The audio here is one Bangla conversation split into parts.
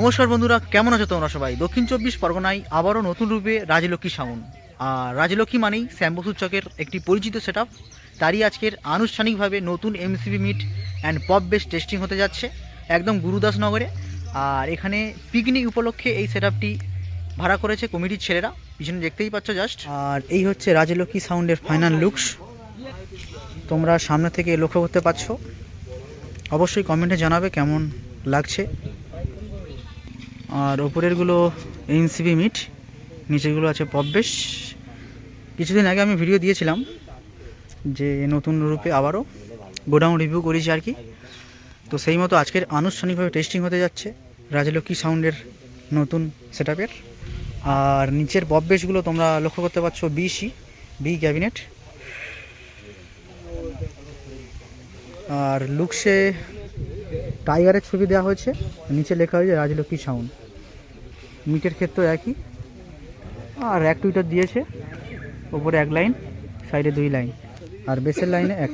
নমস্কার বন্ধুরা, কেমন আছো তোমরা সবাই? দক্ষিণ চব্বিশ পরগনায় আবারও নতুন রূপে রাজলক্ষ্মী সাউন্ড। আর রাজলক্ষ্মী মানেই শ্যামবসুর চকের একটি পরিচিত সেট তারই আজকের আনুষ্ঠানিকভাবে নতুন MCB meet and pop base testing হতে যাচ্ছে একদম গুরুদাসনগরে আর এখানে পিকনিক উপলক্ষে এই সেট ভাড়া করেছে কমিটির ছেলেরা পিছনে দেখতেই পাচ্ছ জাস্ট আর এই হচ্ছে রাজলক্ষ্মী সাউন্ডের ফাইনাল লুকস তোমরা সামনে থেকে লক্ষ্য করতে পারছ। অবশ্যই কমেন্টে জানাবে কেমন লাগছে। আর ওপরেরগুলো এনসিবি মিট নিচেরগুলো আছে পববেশ কিছুদিন আগে আমি ভিডিও দিয়েছিলাম যে নতুন রূপে আবারও গোডাউন রিভিউ করেছি আর কি। তো সেই মতো আজকের আনুষ্ঠানিকভাবে টেস্টিং হতে যাচ্ছে। রাজলক্ষ্মী সাউন্ডের নতুন সেট আর নিচের পববেশগুলো তোমরা লক্ষ্য করতে পারছ বিসি বি ক্যাবিনেট আর লুকসে টাইগারের ছবি দেওয়া হয়েছে। নিচে লেখা হয়েছে রাজলক্ষ্মী সাউন্ড মিটের ক্ষেত্রেও একই। আর এক টুইটার দিয়েছে, ওপরে এক লাইন, সাইডে দুই লাইন, আর বেসের লাইনে এক।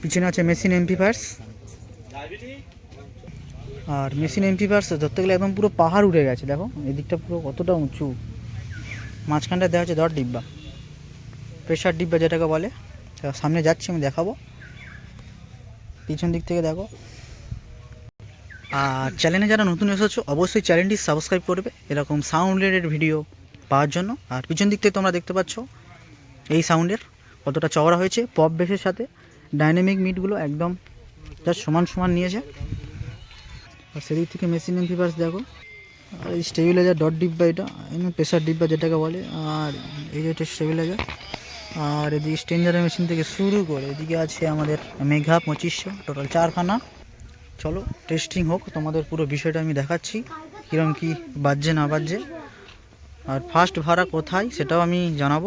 পিছনে আছে মেশিন এমপিফায়ার্স আর মেশিন এমপিফায়ার্স ধরতে গেলে একদম পুরো পাহাড় উঠে গেছে, দেখো। এদিকটা পুরো কতটা উঁচু। মাঝখানটা দেওয়া হচ্ছে দর ডিব্বা। প্রেশার ডিব্বা যেটাকে বলে সামনে যাচ্ছি, আমি দেখাবো। পিছন দিক থেকে দেখো। আর চ্যানেলে যারা নতুন এসেছ, অবশ্যই চ্যানেলটি সাবস্ক্রাইব করবে। এরকম সাউন্ড রিলেটেড ভিডিও পাওয়ার জন্য। আর পিছন দিক থেকে তোমরা দেখতে পাচ্ছ, এই সাউন্ডের কতটা চওড়া হয়েছে পপ বেসের সাথে ডাইনামিক মিটগুলো একদম যা সমান সমান নিয়েছে। আর সেদিক থেকে মেশিন এমপিভার্স দেখো। আর এই স্টেবিলাইজার ডট ডিব্বা এটা প্রেশার ডিব্বা যেটাকে বলে, আর এই যে স্টেবিলাইজার আর এদিকে স্টেঞ্জারের মেশিন থেকে শুরু করে, এদিকে আছে আমাদের মেঘা পঁচিশশো টোটাল চারখানা। চলো টেস্টিং হোক, তোমাদের পুরো বিষয়টা আমি দেখাচ্ছি কীরকম কী বাজছে, না বাজছে। আর ফার্স্ট ভাড়া কোথায়, সেটাও আমি জানাব।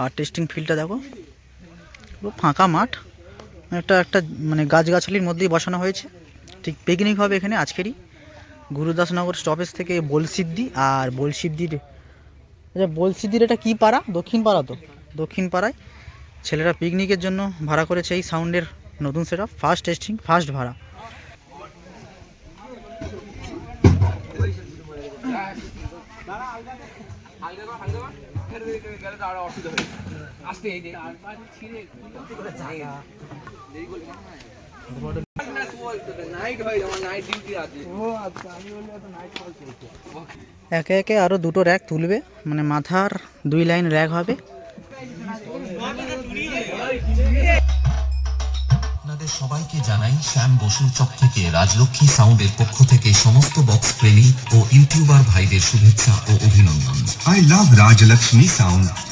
আর টেস্টিং ফিল্ডটা দেখো। পুরো ফাঁকা মাঠ। একটা একটা মানে গাছগাছালির মধ্যেই বসানো হয়েছে। ঠিক পিকনিক হবে এখানে আজকেরই। গুরুদাসনগর স্টপেজ থেকে বলসিদ্ধি আর বলসিদ্ধির আচ্ছা বলসিদ্ধির এটা কী পাড়া? দক্ষিণ পাড়া তো? দক্ষিণ পাড়ায় ছেলেরা পিকনিকের জন্য ভাড়া করেছে এই সাউন্ডের নতুন সেট ফার্স্ট টেস্টিং ফার্স্ট ভাড়া। একে একে আরও দুটো র্যাক তুলবে মানে মাথার দুই লাইন র্যাক হবে। আপনাদের সবাইকে জানাই শ্যাম বসুর চক থেকে রাজলক্ষ্মী সাউন্ডের পক্ষ থেকে সমস্ত বক্স প্রেমী ও ইউটিউবার ভাইদের শুভেচ্ছা ও অভিনন্দন I love Rajlakshmi sound.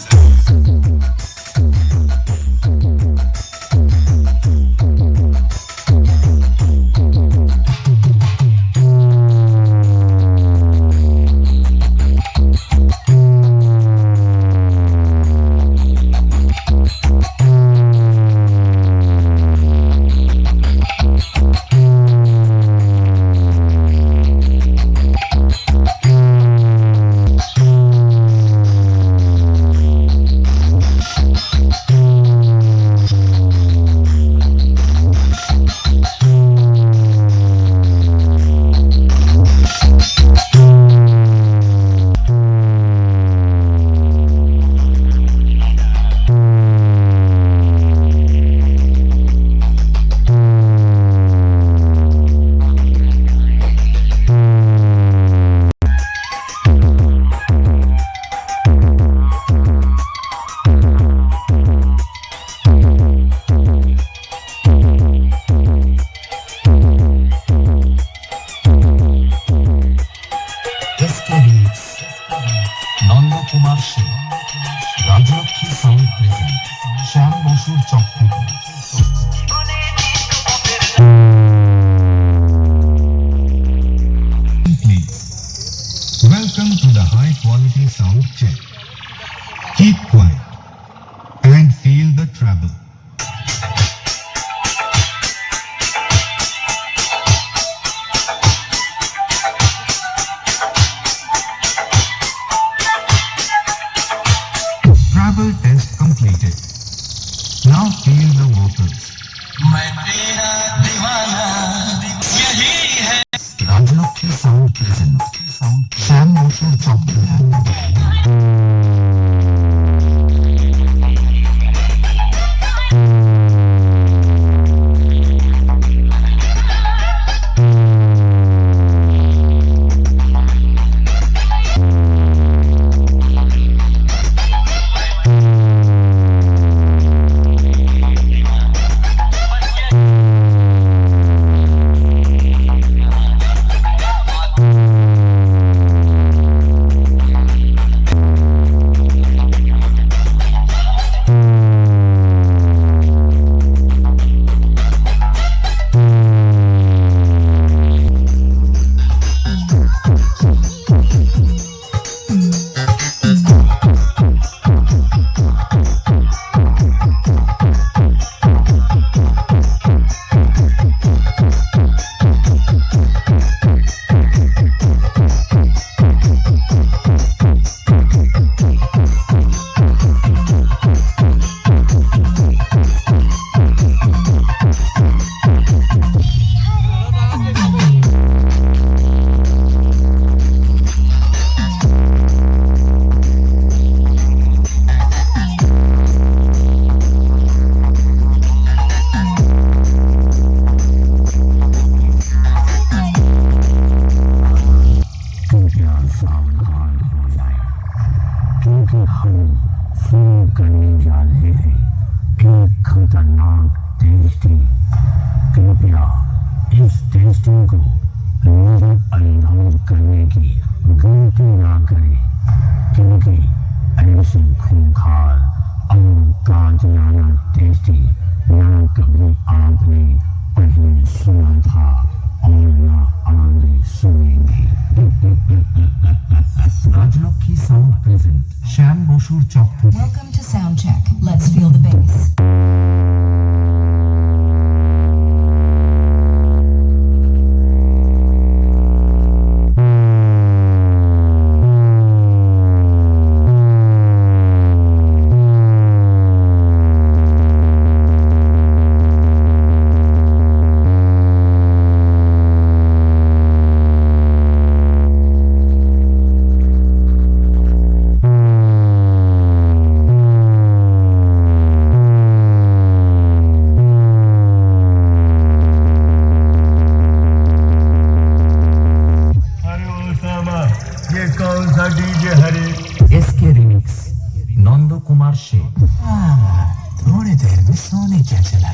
quality sound check. Keep quiet and feel the treble. Treble test completed. Now feel the vocals. 送空卡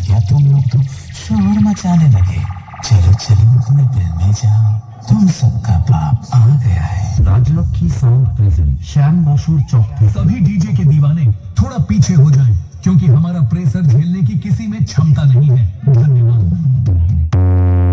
क्या तुम लोग तो शोर मचाने लगे। चलो चलो अपने दिल में जाओ। तुम सबका बाप आ गया है। राजलक्ष्मी साउंड प्रेजेंट श्याम मशहूर चौक सभी डीजे के दीवाने थोड़ा पीछे हो जाएँ क्योंकि हमारा प्रेशर झेलने की किसी में क्षमता नहीं है। धन्यवाद।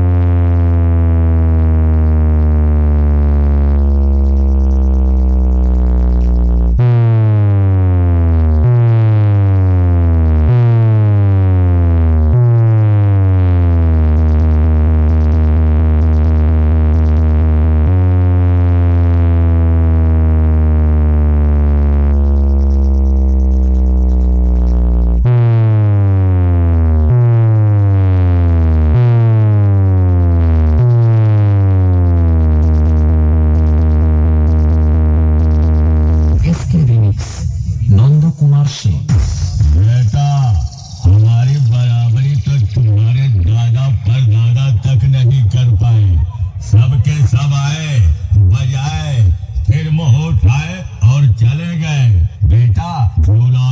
आए और चले गए। बेटा रोला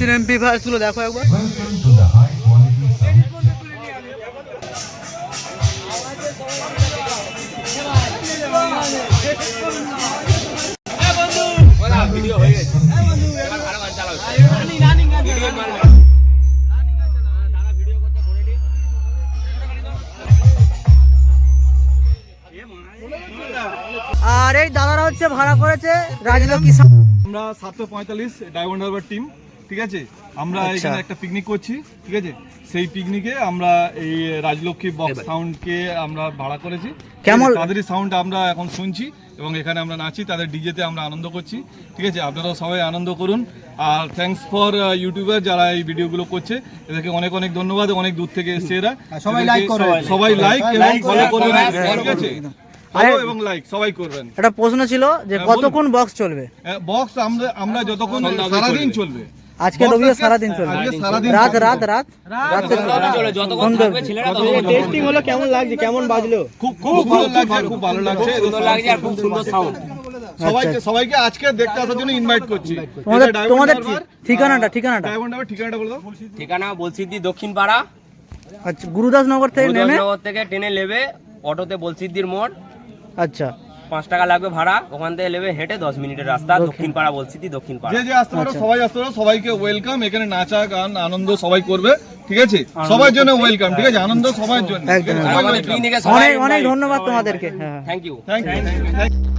মেসির এমপি ভার্সগুলো দেখো একবার। আর এই দাদারা হচ্ছে ভাড়া করেছে রাজলক্ষ্মী আমরা সাতশো পঁয়তাল্লিশ ডায়মন্ড হারবার টিম। ঠিক আছে? আমরা আচ্ছা। এখানে একটা পিকনিক করছি ঠিক আছে? সেই পিকনিকে আমরা এই রাজলক্ষ্মী বক্স সাউন্ডকে আমরা ভাড়া করেছি। কেমন- তাদেরই সাউন্ড আমরা এখন শুনছি এবং এখানে আমরা নাচি তাদের ডিজেতে আমরা আনন্দ করছি ঠিক আছে? আপনারাও সবাই আনন্দ করুন। আর থ্যাঙ্কস ফর ইউটিউবার যারা এই ভিডিওগুলো করছে এদেরকে অনেক অনেক ধন্যবাদ অনেক দূর থেকে এসছে এরা। সবাই লাইক করবেন। সবাই লাইক এবং ফলো করবেন। ঠিক আছে? এবং লাইক সবাই করবেন। একটা প্রশ্ন ছিল যে হ্যাঁ, কতক্ষণ বক্স চলবে? বক্স আমরা আমরা যতক্ষণ সারাদিন চলবে। আজকে রবিবার সারাদিন চলবে। রাত রাত রাত রাতে। যতক্ষণ থাকবে টেস্টিং হলো কেমন লাগছে? কেমন বাজলো? খুব খুব ভালো লাগছে খুব ভালো লাগছে। সুন্দর লাগছে আর খুব সুন্দর সাউন্ড সবাইকে সবাইকে আজকে দেখতে আসার জন্য ইনভাইট করছি। তোমাদের তোমাদের ঠিকানাটা ঠিকানাটা। ডায়মন্ড হারবার ঠিকানাটা বলে। দাও ঠিকানা বলসিদ্ধি দক্ষিণ পাড়া আচ্ছা গুরুদাসনগর থেকে নেমে? নগর থেকে ট্রেনে নেবে অটোতে বলসিদ্ধির মোড়। আচ্ছা। পাঁচ টাকা লাগবে ভাড়া ওখান থেকে নেবে হেঁটে দশ মিনিটের রাস্তা দক্ষিণ। পাড়া বলছি তুই দক্ষিণ পাড়া যে যে আসতে পারো সবাই আসতে পারো সবাইকে ওয়েলকাম এখানে নাচা গান আনন্দ সবাই করবে ঠিক আছে? সবার জন্য ওয়েলকাম ঠিক আছে? আনন্দ সবার জন্য অনেক অনেক ধন্যবাদ তোমাদেরকে। হ্যাঁ থ্যাংক ইউ থ্যাংক ইউ